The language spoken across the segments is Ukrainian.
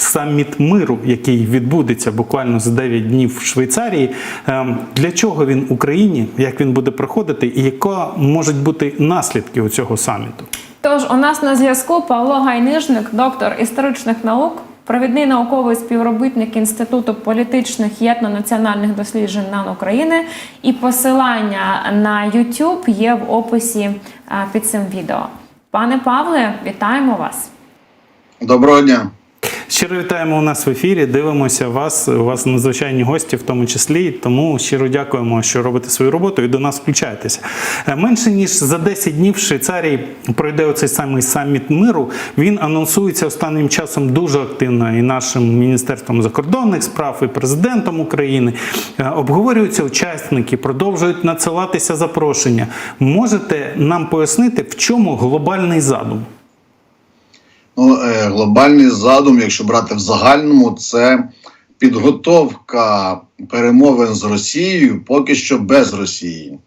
саміт миру, який відбудеться буквально за 9 днів в Швейцарії. Ем, Для чого він Україні, як він буде проходити, і яка можуть бути наслідки у цього саміту? Тож у нас на зв'язку Павло Гайнижник, доктор історичних наук, провідний науковий співробітник Інституту політичних і етнонаціональних досліджень НАН України. І посилання на YouTube є в описі під цим відео. Пане Павле, вітаємо вас! Доброго дня. Щиро вітаємо у нас в ефірі. Дивимося вас. У вас надзвичайні гості, в тому числі. Тому щиро дякуємо, що робите свою роботу і до нас включаєтеся. Е, Менше ніж за 10 днів в Швейцарії пройде оцей самий саміт миру. Він анонсується останнім часом дуже активно і нашим міністерством закордонних справ, і президентом України. Е, Обговорюються учасники, продовжують надсилатися запрошення. Можете нам пояснити, в чому глобальний задум? Ну, е, глобальний задум, якщо брати в загальному, це підготовка перемовин з Росією поки що без Росії.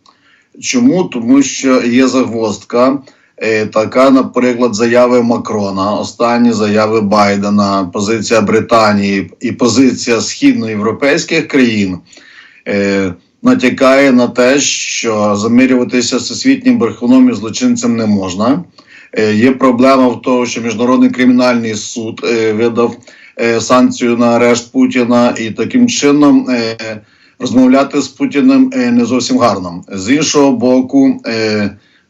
Чому? Тому що є загвоздка. е, Така, наприклад, заяви Макрона, останні заяви Байдена, позиція Британії і позиція східноєвропейських країн е, натякає на те, що замірюватися всесвітнім брехуном і злочинцем не можна. Е, Є проблема в тому, що міжнародний кримінальний суд е, видав е, санкцію на арешт Путіна, і таким чином розмовляти з Путіним не зовсім гарно. З іншого боку,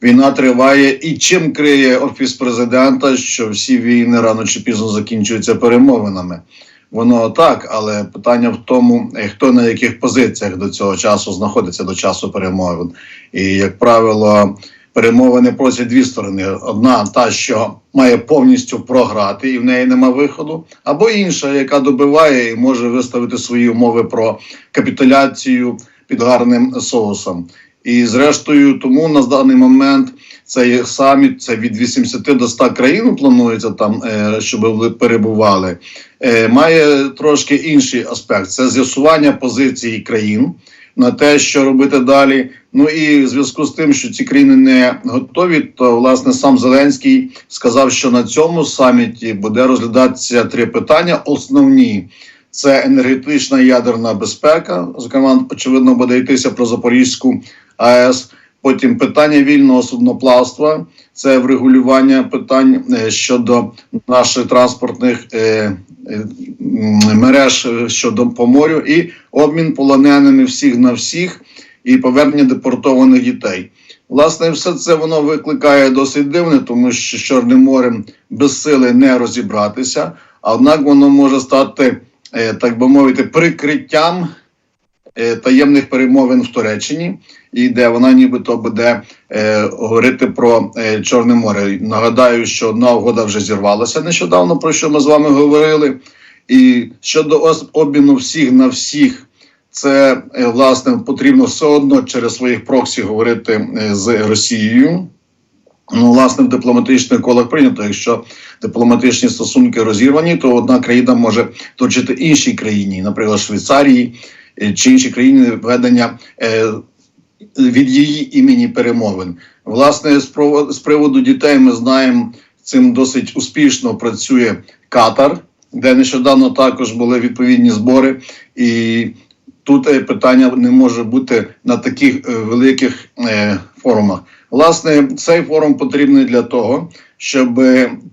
війна триває, і чим криє офіс президента, що всі війни рано чи пізно закінчуються перемовинами. Воно так, але питання в тому, хто на яких позиціях до цього часу знаходиться до часу перемовин. І як правило, перемовини просять дві сторони: одна та, що має повністю програти, і в неї нема виходу, або інша, яка добиває і може виставити свої умови про капітуляцію під гарним соусом. І зрештою, тому на даний момент цей саміт це від 80 до 100 країн планується там, е, щоб ви перебували. Е, має трошки інший аспект: це з'ясування позиції країн на те, що робити далі. Ну і в зв'язку з тим, що ці країни не готові, то власне сам Зеленський сказав, що на цьому саміті буде розглядатися три питання: основні. Це енергетична ядерна безпека. Зокрема, очевидно, буде йтися про Запорізьку АЕС. Потім питання вільного судноплавства, це врегулювання питань е, щодо наших транспортних е, мереж е, щодо по морю, і обмін полоненими всіх на всіх, і повернення депортованих дітей. Власне, все це воно викликає досить дивне, тому що з Чорним морем без сили не розібратися. Однак воно може стати, е, так би мовити, прикриттям е, таємних перемовин в Туреччині, і де вона нібито буде е, говорити про е, Чорне море. Нагадаю, що одна угода вже зірвалася нещодавно, про що ми з вами говорили. І щодо обміну всіх на всіх, це е, власне потрібно все одно через своїх проксі говорити е, з Росією. Ну, власне, в дипломатичних колах прийнято, якщо дипломатичні стосунки розірвані, то одна країна може точити іншій країні, наприклад, Швейцарії е, чи інші країни ведення е, від її імені перемовин. Власне, з приводу дітей ми знаємо, цим досить успішно працює Катар, де нещодавно також були відповідні збори, і тут е, питання не може бути на таких е, великих е, форумах. Власне, цей форум потрібний для того, щоб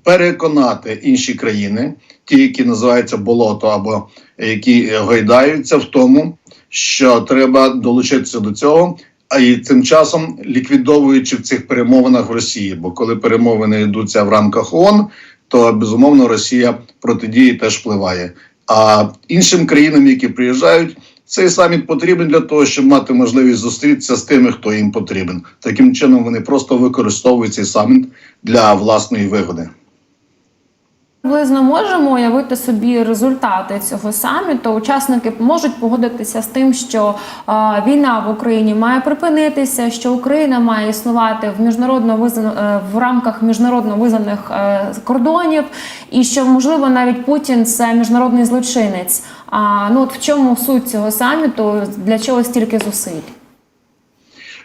переконати інші країни, ті, які називаються болото або які гойдаються, в тому, що треба долучитися до цього. А і цим часом ліквідовуючи в цих перемовинах в Росії, бо коли перемовини йдуться в рамках ООН, то безумовно Росія протидії теж впливає. А іншим країнам, які приїжджають, цей саміт потрібен для того, щоб мати можливість зустрітися з тими, хто їм потрібен. Таким чином вони просто використовують цей саміт для власної вигоди. Приблизно можемо уявити собі результати цього саміту. Учасники можуть погодитися з тим, що е, війна в Україні має припинитися, що Україна має існувати в міжнародно визнано е, в рамках міжнародно визнаних е, кордонів, і що можливо навіть Путін це міжнародний злочинець. А ну от в чому суть цього саміту? Для чого стільки зусиль?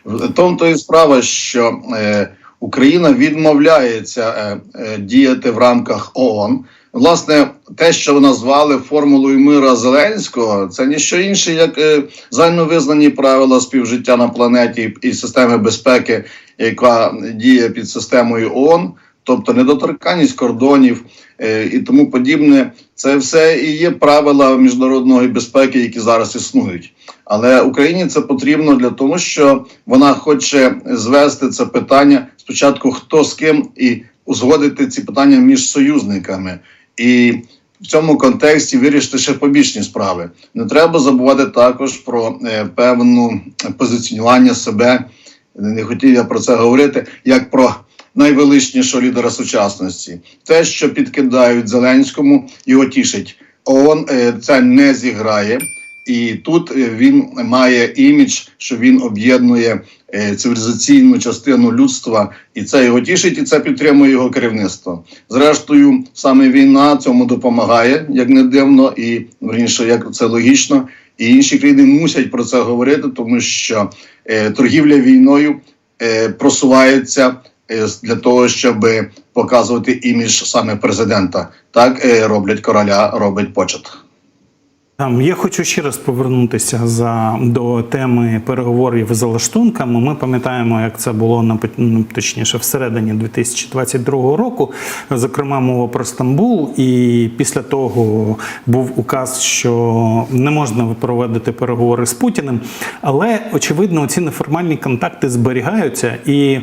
В тому то і справа, що е, Україна відмовляється е, е, діяти в рамках ООН. Власне, те, що назвали формулою мира Зеленського, це ніщо інше, як е, загальновизнані правила співжиття на планеті і системи безпеки, яка діє під системою ООН, тобто недоторканність кордонів е, і тому подібне. Це все і є правила міжнародної безпеки, які зараз існують. Але Україні це потрібно для того, що вона хоче звести це питання спочатку, хто з ким і узгодити ці питання між союзниками. І в цьому контексті вирішити ще побічні справи. Не треба забувати також про е, певну позиціонування себе. Не хотів я про це говорити, як про найвеличнішого лідера сучасності. Те, що підкидають Зеленському, його тішить. ООН е, це не зіграє. І тут е, він має імідж, що він об'єднує е, цивілізаційну частину людства, і це його тішить, і це підтримує його керівництво. Зрештою, саме війна цьому допомагає, як не дивно, і верніше, як це логічно. І інші країни мусять про це говорити, тому що е, торгівля війною е, просувається для того, щоб показувати імідж саме президента. Так е, роблять короля, робить почет. Я хочу ще раз повернутися за до теми переговорів за лаштунками. Ми пам'ятаємо, як це було на ну, точніше всередині 2022 року. Зокрема, мова про Стамбул, і після того був указ, що не можна проводити переговори з Путіним. Але очевидно, ці неформальні контакти зберігаються. І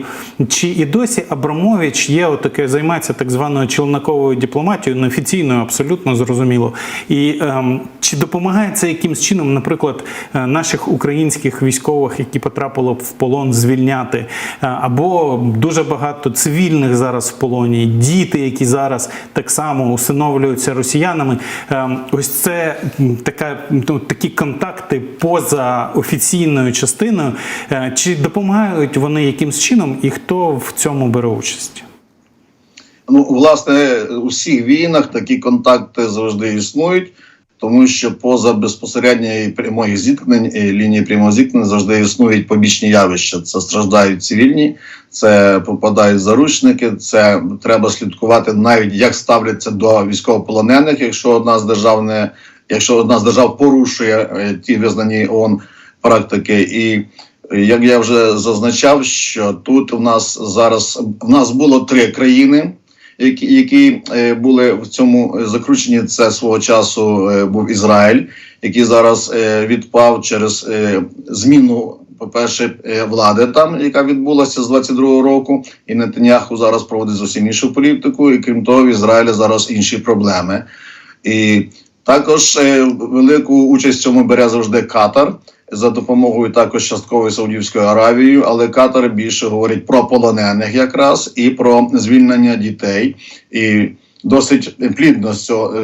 чи і досі Абрамович є отаке, займається так званою челноковою дипломатією, неофіційною, абсолютно зрозуміло. І ем, чи допомагає це якимсь чином, наприклад, е, наших українських військових, які потрапили в полон, звільняти, Е, або дуже багато цивільних зараз в полоні, діти, які зараз так само усиновлюються росіянами. Е, Ось це така ну, такі контакти поза офіційною частиною. Е, Чи допомагають вони якимсь чином, і хто в цьому бере участь? Ну, власне, у всіх війнах такі контакти завжди існують, тому що поза безпосередньої прямої зіткнень е, лінії прямого зіткнення завжди існують побічні явища. Це страждають цивільні, це попадають заручники. Це треба слідкувати навіть як ставляться до військовополонених, якщо одна з держав не якщо одна з держав порушує е, ті визнані ООН практики і. Як я вже зазначав, що тут у нас зараз в нас було три країни, які, які е, були в цьому закручені. Це свого часу е, був Ізраїль, який зараз е, відпав через е, зміну. По-перше, е, влади там, яка відбулася з 22-го року, і Нетаньяху зараз проводить зовсім іншу політику. І крім того, в Ізраїлі зараз інші проблеми. І також е, велику участь в цьому бере завжди Катар за допомогою також часткової Саудівської Аравії, але Катар більше говорить про полонених якраз і про звільнення дітей. І досить плідно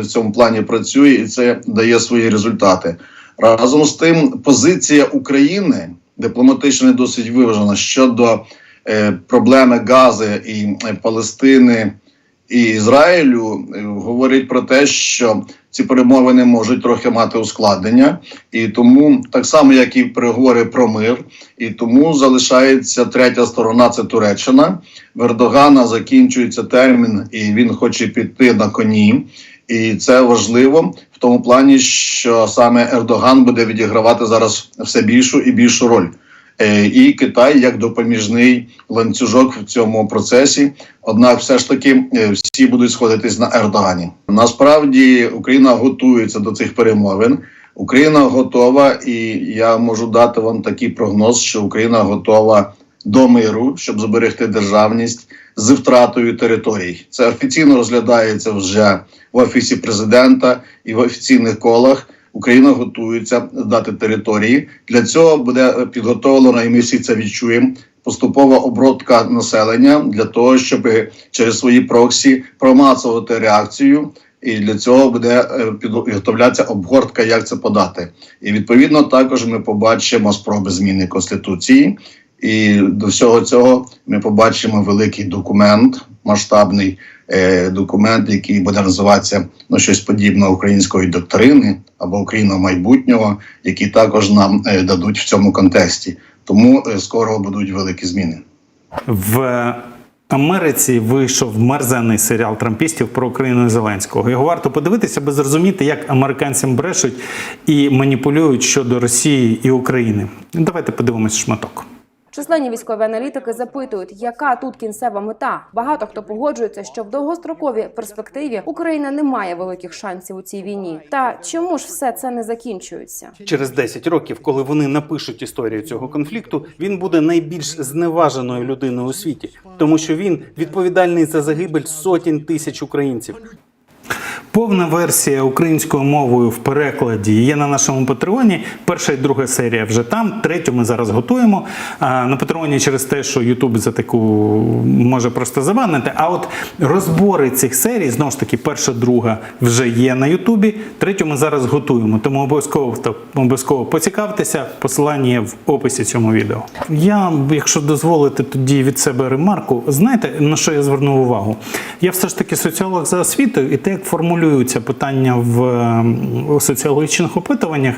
в цьому плані працює, і це дає свої результати. Разом з тим, позиція України дипломатично досить виважена щодо е, проблеми Гази і е, Палестини і Ізраїлю е, говорить про те, що ці перемовини можуть трохи мати ускладнення, і тому так само, як і переговори про мир, і тому залишається третя сторона це Туреччина. В Ердогана закінчується термін, і він хоче піти на коні. І це важливо в тому плані, що саме Ердоган буде відігравати зараз все більшу і більшу роль. Е, І Китай як допоміжний ланцюжок в цьому процесі. Однак, все ж таки, е, всі будуть сходитись на Ердогані. Насправді Україна готується до цих перемовин. Україна готова, і я можу дати вам такий прогноз, що Україна готова до миру, щоб зберегти державність з втратою територій. Це офіційно розглядається вже в офісі президента і в офіційних колах. Україна готується дати території. Для цього буде підготовлено, і ми всі це відчуємо. Поступова обробка населення для того, щоб через свої проксі промацувати реакцію, і для цього буде е, підготовлятися обгортка, як це подати. І відповідно також ми побачимо спроби зміни конституції. І до всього цього ми побачимо великий документ, масштабний е, документ, який буде називатися ну щось подібне української доктрини або Україна майбутнього, які також нам е, дадуть в цьому контексті. Тому е, скоро будуть великі зміни. В Америці вийшов мерзенний серіал трампістів про Україну і Зеленського. Його варто подивитися, аби зрозуміти, як американцям брешуть і маніпулюють щодо Росії і України. Давайте подивимось шматок. Численні військові аналітики запитують, яка тут кінцева мета. Багато хто погоджується, що в довгостроковій перспективі Україна не має великих шансів у цій війні. Та чому ж все це не закінчується? Через 10 років, коли вони напишуть історію цього конфлікту, він буде найбільш зневаженою людиною у світі, тому що він відповідальний за загибель сотень тисяч українців. Повна версія українською мовою в перекладі є на нашому патреоні. Перша і друга серія вже там. Третю ми зараз готуємо. На патреоні через те, що Ютуб за таку може просто забанити. А от розбори цих серій, знову ж таки, перша, друга вже є на Ютубі. Третю ми зараз готуємо. Тому обов'язково обов'язково поцікавтеся. Посилання є в описі цьому відео. Я, якщо дозволите, тоді від себе ремарку. Знаєте, на що я звернув увагу? Я все ж таки соціолог за освітою, і те, як формулюються питання в соціологічних опитуваннях,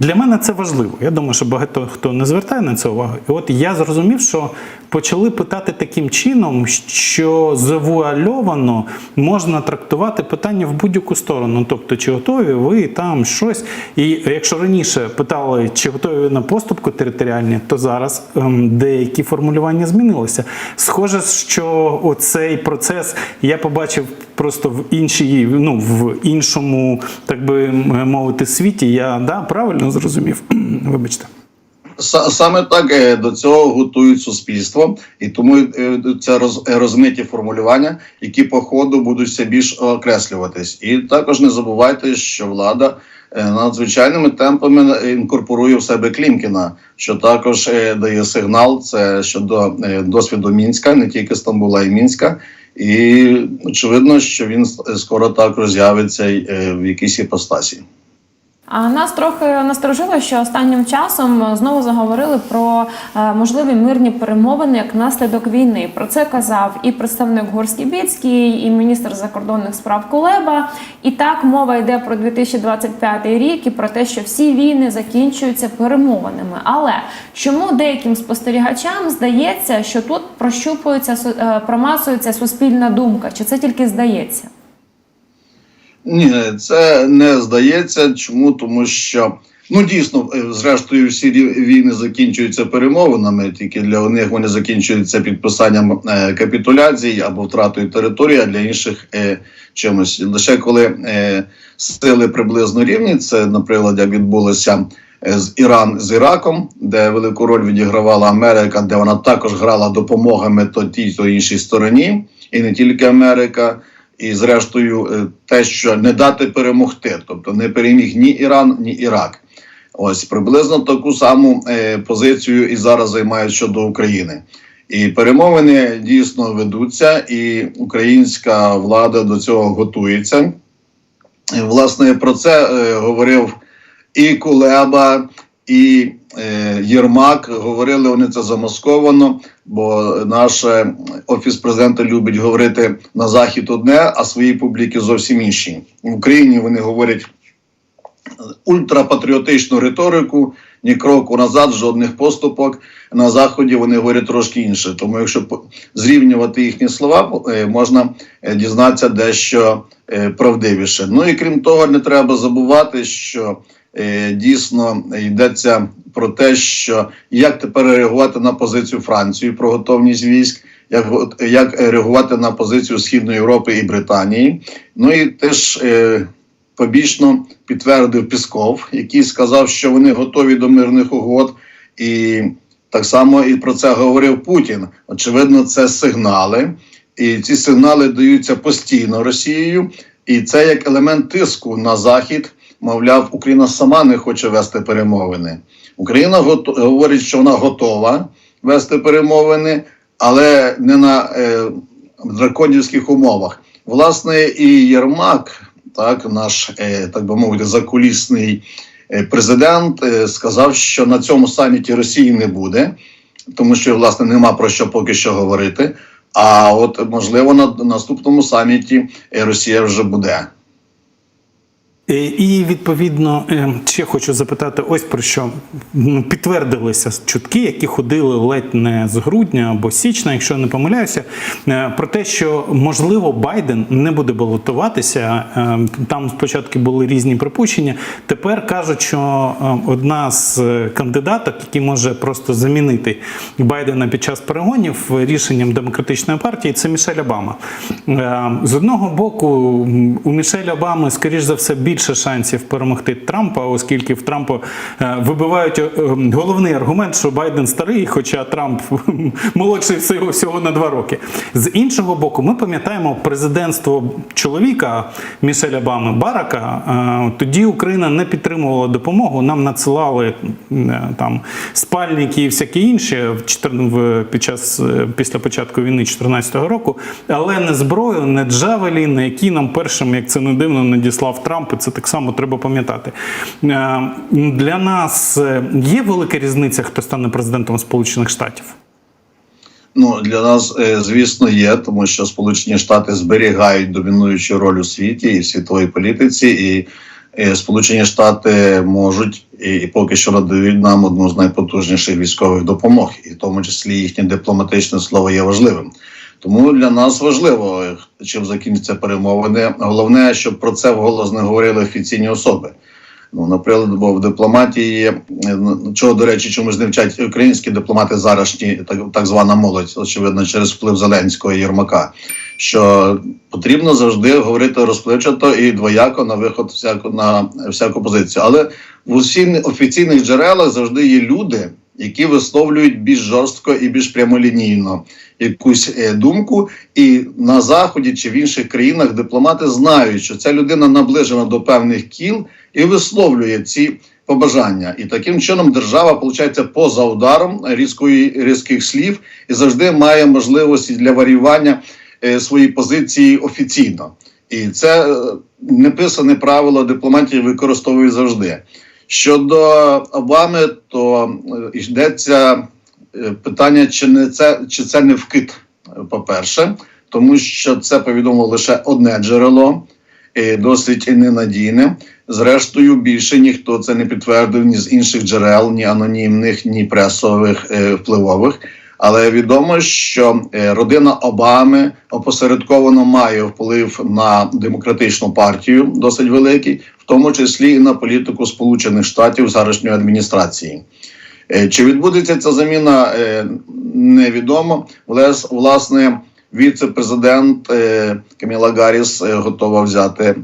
для мене це важливо. Я думаю, що багато хто не звертає на це увагу. І от я зрозумів, що почали питати таким чином, що завуальовано можна трактувати питання в будь-яку сторону. Тобто, чи готові ви там щось. І якщо раніше питали, чи готові ви на поступку територіальні, то зараз ем, деякі формулювання змінилися. Схоже, що оцей процес я побачив просто в іншій, ну в іншому, так би мовити, світі. Я да, правильно зрозумів. Вибачте. Са- Саме так е, до цього готують суспільство, і тому це роз, е, розмиті формулювання, які по ходу будуть все більш окреслюватись. І також не забувайте, що влада е, надзвичайними темпами інкорпорує в себе Клімкіна, що також дає сигнал. Це щодо досвіду мінська, не тільки Стамбула, і Мінська. І очевидно, що він скоро також з'явиться в якійсь іпостасі. А нас трохи насторожило, що останнім часом знову заговорили про е, можливі мирні перемовини як наслідок війни. Про це казав і представник Горський-Біцький, і міністр закордонних справ Кулеба. І так мова йде про 2025 рік і про те, що всі війни закінчуються перемовинами. Але чому деяким спостерігачам здається, що тут прощупується е, промасується суспільна думка? Чи це тільки здається? Ні, це не здається. Чому? Тому що ну дійсно, е, зрештою, всі війни закінчуються перемовинами. Тільки для них вони закінчуються підписанням е, капітуляцій або втратою території, а для інших е, чимось. Лише коли е, сили приблизно рівні, це, наприклад, як відбулося. е, З Іран з Іраком, де велику роль відігравала Америка, де вона також грала допомогами то тій, то іншій стороні, і не тільки Америка. І зрештою, е, те, що не дати перемогти, тобто не переміг ні Іран, ні Ірак. Ось приблизно таку саму е, позицію і зараз займають щодо України. І перемовини дійсно ведуться, і українська влада до цього готується. І, власне, про це е, говорив і Кулеба, і Єрмак. Говорили вони це замасковано, бо наш е, офіс президента любить говорити на захід одне, а свої публіки зовсім інші. В Україні вони говорять ультрапатріотичну риторику, ні кроку назад, жодних поступок. На заході вони говорять трошки інше. Тому, якщо зрівнювати їхні слова, е, можна е, дізнатися дещо е, правдивіше. Ну і крім того, не треба забувати, що е, дійсно йдеться про те, що як тепер реагувати на позицію Франції про готовність військ. Як, як е, реагувати на позицію Східної Європи і Британії? Ну і теж е, побічно підтвердив Пісков, який сказав, що вони готові до мирних угод, і так само і про це говорив Путін. Очевидно, це сигнали, і ці сигнали даються постійно Росією, і це як елемент тиску на захід. Мовляв, Україна сама не хоче вести перемовини. Україна говорить, що вона готова вести перемовини, але не на е, драконівських умовах. Власне, і Єрмак, так, наш, е, так би мовити, закулісний е, президент, е, сказав, що на цьому саміті Росії не буде, тому що, власне, нема про що поки що говорити. А от можливо на наступному саміті е, Росія вже буде. Е, І відповідно е, ще хочу запитати: ось про що Ну, підтвердилися чутки, які ходили ледь не з грудня або січня, якщо не помиляюся, е, про те, що можливо Байден не буде балотуватися. Там спочатку були різні припущення. Тепер кажуть, що одна з кандидаток, які може просто замінити Байдена під час перегонів рішенням демократичної партії, це Мішель Обама. З одного боку, у Мішеля Обами, скоріш за все, більше шансів перемогти Трампа, оскільки в Трампа е, вибивають е, головний аргумент, що Байден старий, хоча Трамп молодший всього, всього на два роки. З іншого боку, ми пам'ятаємо президентство чоловіка Мішеля Обами Барака. Е, Тоді Україна не підтримувала допомогу. Нам надсилали там спальники і всякі інші під час після початку війни 2014 року, але не зброю, не джавелі, які нам першим, як це не дивно, надіслав Трамп. І це так само треба пам'ятати. Е, Для нас е, є велика різниця, хто стане президентом Сполучених Штатів. Ну для нас, е, звісно, є, тому що Сполучені Штати зберігають домінуючу роль у світі і в світовій політиці, і Сполучені Штати можуть і, і поки що надають нам одну з найпотужніших військових допомог, і в тому числі їхнє дипломатичне слово є важливим. Тому для нас важливо, чим закінчаться перемовини. Головне, щоб про це вголос не говорили офіційні особи. Ну, наприклад, бо в дипломатії, чого, до речі, чомусь не вчать українські дипломати зарашні, так, так звана молодь, очевидно, через вплив Зеленського і Єрмака, що потрібно завжди говорити розпливчато і двояко на виход всяку, на всяку позицію. Але в усіх офіційних джерелах завжди є люди, які висловлюють більш жорстко і більш прямолінійно якусь е, думку, і на заході чи в інших країнах дипломати знають, що ця людина наближена до певних кіл і висловлює ці побажання. І таким чином держава виходить поза ударом різкої різких слів і завжди має можливості для варіювання е, своєї позиції офіційно. І це е, неписане правило дипломатії використовують завжди. Щодо Обами, то е, йдеться е, питання, чи не це чи це не вкид, е, по-перше, тому що це повідомило лише одне джерело, досить ненадійне. Зрештою, більше ніхто це не підтвердив ні з інших джерел, ні анонімних, ні пресових впливових. Але відомо, що е, родина Обами опосередковано має вплив на демократичну партію, досить великий, в тому числі і на політику Сполучених Штатів зарашньої адміністрації. Е, Чи відбудеться ця заміна, е, невідомо. Власне, віце-президент Каміла Гарріс готова взяти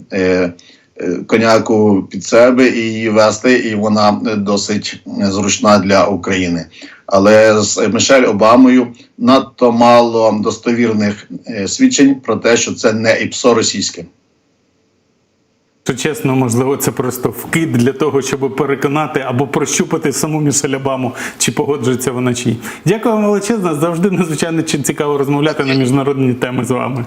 коняку під себе і її вести, і вона досить зручна для України. Але з Мішель Обамою надто мало достовірних е, свідчень про те, що це не ІПСО російське. То чесно, можливо, це просто вкид для того, щоб переконати або прощупати саму Мішель Обаму, чи погоджується вона чи ні. Дякую вам величезно. Завжди надзвичайно цікаво розмовляти на міжнародні теми з вами.